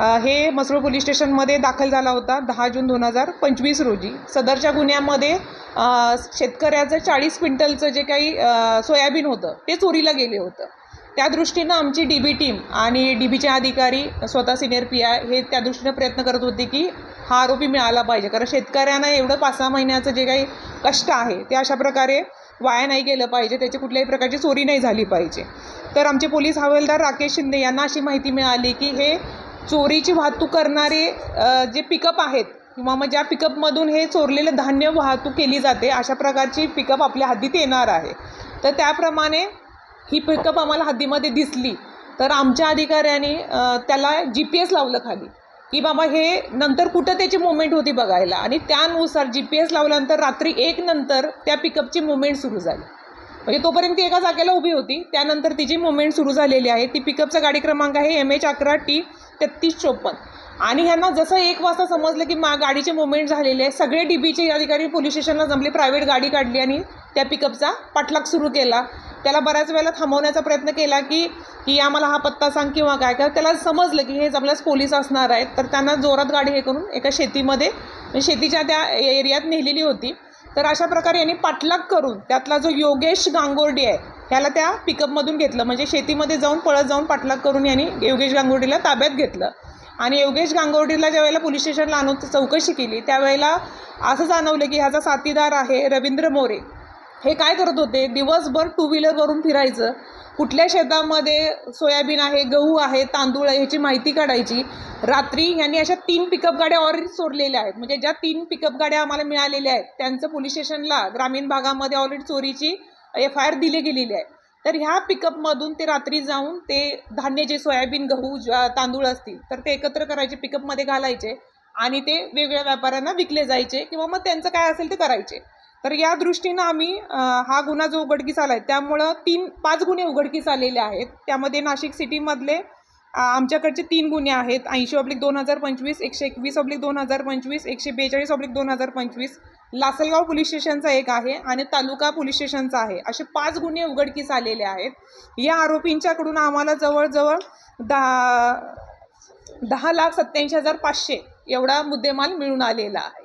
हे मसरूळ पोलीस स्टेशनमध्ये दाखल झाला होता दहा जून दोन हजार पंचवीस रोजी. सदरच्या गुन्ह्यामध्ये शेतकऱ्याचं चाळीस क्विंटलचं जे काही सोयाबीन होतं ते चोरीला गेले होतं. त्या दृष्टीनं आमची डी बी टीम आणि डी बीचे अधिकारी स्वतः सिनियर पी आय हे त्या दृष्टीनं प्रयत्न करत होते की हा आरोपी मिळाला पाहिजे. कारण शेतकऱ्यांना एवढं पाच सहा महिन्याचं जे काही कष्ट आहे ते अशा प्रकारे वाया नाही गेलं पाहिजे. त्याची कुठल्याही प्रकारची चोरी नाही झाली पाहिजे. तर आमचे पोलीस हवालदार राकेश शिंदे यांना अशी माहिती मिळाली की हे चोरीची वाहतूक करणारे जे पिकअप आहेत किंवा मग ज्या पिकअपमधून हे चोरलेलं धान्य वाहतूक केली जाते अशा प्रकारची पिकअप आपल्या हद्दीत येणार आहे. तर त्याप्रमाणे ही पिकअप आम्हाला हद्दीमध्ये दिसली. तर आमच्या अधिकाऱ्यांनी त्याला जी पी एस लावलं खाली. की बाबा हे नंतर कुठं त्याची मुवमेंट होती बघायला. आणि त्यानुसार जी पी एस लावल्यानंतर रात्री एक नंतर त्या पिकअपची मुवमेंट सुरू झाली. म्हणजे तोपर्यंत ती एका जागेला उभी होती. त्यानंतर तिची मुवमेंट सुरू झालेली आहे. ती पिकअपचा गाडी क्रमांक आहे एम एच अकरा टी तेहतीस चोपन्न. आणि ह्यांना जसं एक वाजता समजलं की मा गाडीचे मुवमेंट झालेले आहे सगळे डी बीचे अधिकारी पोलीस स्टेशनला जमले प्रायव्हेट गाडी काढली आणि त्या पिकअपचा पाठलाग सुरू केला. त्याला बऱ्याच वेळेला थांबवण्याचा प्रयत्न केला की की आम्हाला हा पत्ता सांग किंवा काय काय त्याला समजलं की हे जमल्यास पोलीस असणार आहेत तर त्यांना जोरात गाडी हे करून एका शेतीमध्ये शेतीच्या त्या एरियात नेलेली होती. तर अशा प्रकारे यांनी पाठलाग करून त्यातला जो योगेश गांगोर्डी आहे ह्याला त्या पिकअपमधून घेतलं. म्हणजे शेतीमध्ये जाऊन पळत जाऊन पाठलाग करून यांनी योगेश गांगोडीला ताब्यात घेतलं. आणि योगेश गांगोर्डीला ज्यावेळेला पोलीस स्टेशनला आणून चौकशी केली त्यावेळेला असं जाणवलं की ह्याचा साथीदार आहे रवींद्र मोरे. हे काय करत होते? दिवसभर टू व्हीलरवरून फिरायचं. कुठल्या शेतामध्ये सोयाबीन आहे गहू आहे तांदूळ आहे ह्याची माहिती काढायची. रात्री यांनी अशा तीन पिकअप गाड्या ऑलरेडी चोरलेल्या आहेत. म्हणजे ज्या तीन पिकअप गाड्या आम्हाला मिळालेल्या आहेत त्यांचं पोलीस स्टेशनला ग्रामीण भागामध्ये ऑलरेडी चोरीची एफ आय आर दिली गेलेली आहे. तर ह्या पिकअपमधून ते रात्री जाऊन ते धान्य जे सोयाबीन गहू तांदूळ असतील तर ते एकत्र करायचे पिकअपमध्ये घालायचे आणि ते वेगवेगळ्या व्यापाऱ्यांना विकले जायचे किंवा मग त्यांचं काय असेल ते करायचे. तर या दृष्टीनं आम्ही हा गुन्हा जो उघडकीस आला आहे त्यामुळं तीन पाच गुन्हे उघडकीस आलेले आहेत. त्यामध्ये नाशिक सिटीमधले आमच्याकडचे तीन गुन्हे आहेत. ऐंशी ऑब्लिक दोन हजार पंचवीस एकशे एकवीस ऑब्लिक दोन हजार पंचवीस एकशे बेचाळीस ऑब्लिक दोन हजार पंचवीस. लासलगाव पोलीस स्टेशनचा एक आहे आणि तालुका पोलीस स्टेशनचा आहे. असे पाच गुन्हे उघडकीस आलेले आहेत. या आरोपींच्याकडून आम्हाला जवळजवळ दहा दहा लाख सत्याऐंशी हजार पाचशे एवढा मुद्देमाल मिळून आलेला आहे.